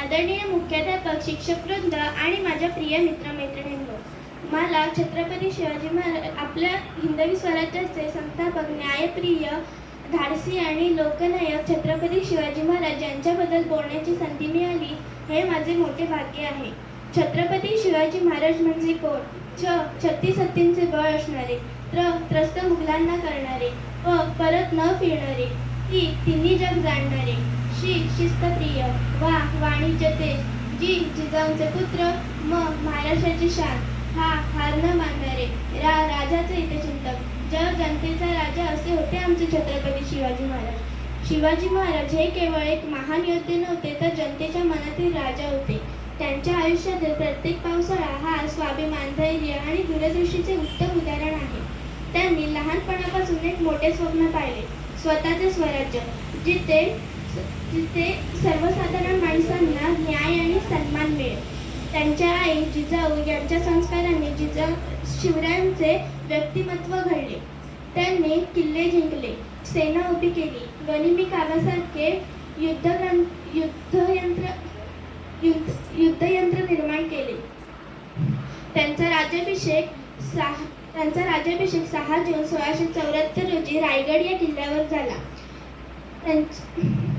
आदरणीय मुख्याध्यापक शिक्षक वृंद आणि माझ्या प्रिय मित्रमैत्रिणींनो मला छत्रपती शिवाजी महाराज आपल्या हिंदवी स्वराज्याचे संस्थापक न्यायप्रिय धाडसी आणि लोकनायक छत्रपती शिवाजी महाराज यांच्याबद्दल बोलण्याची संधी मिळाली हे माझे मोठे भाग्य आहे. छत्रपती शिवाजी महाराज म्हणजे कोण? छ छत्तीस हत्तींचे बळ असणारे त्र त्रस्त मुघलांना करणारे प परत न फिरणारे ती तिन्ही जग जाणणारे. शी शिस्तप्रिय वा वाणिज्य तेज जी जिजाऊंचे पुत्र म महाराष्ट्राची शान हा हार न मानणारे रा राजाचे हितचिंतक. जग जनतेचा राजा असे होते आमचे छत्रपती शिवाजी महाराज. शिवाजी महाराज हे केवळ एक महान योद्धे नव्हते तर जनतेच्या मनातील राजा होते. त्यांच्या आयुष्यातील प्रत्येक पावसाळा हा स्वाभिमान धैर्य आणि दूरदृष्टीचे उत्तम उदाहरण आहे. त्यांनी लहानपणापासून एक मोठे स्वप्न पाहिले स्वतःचे स्वराज्य जिथे जिथे सर्वसाधारण माणसांना न्याय आणि सन्मान मिळेल. त्यांच्या आई जिजाऊ यांच्या संस्कारांनी जिजा शिवरायांचे व्यक्तिमत्व घडले. त्यांनी किल्ले जिंकले सेना उभी केली गनिमी कामासारखे युद्धग्रं युद्धयंत्र युद्ध युद्धयंत्र निर्माण केले. त्यांचा राज्याभिषेक सहा त्यांचा राज्याभिषेक सहा जून सोळाशे चौऱ्याहत्तर रोजी रायगड या किल्ल्यावर झाला. त्यांच-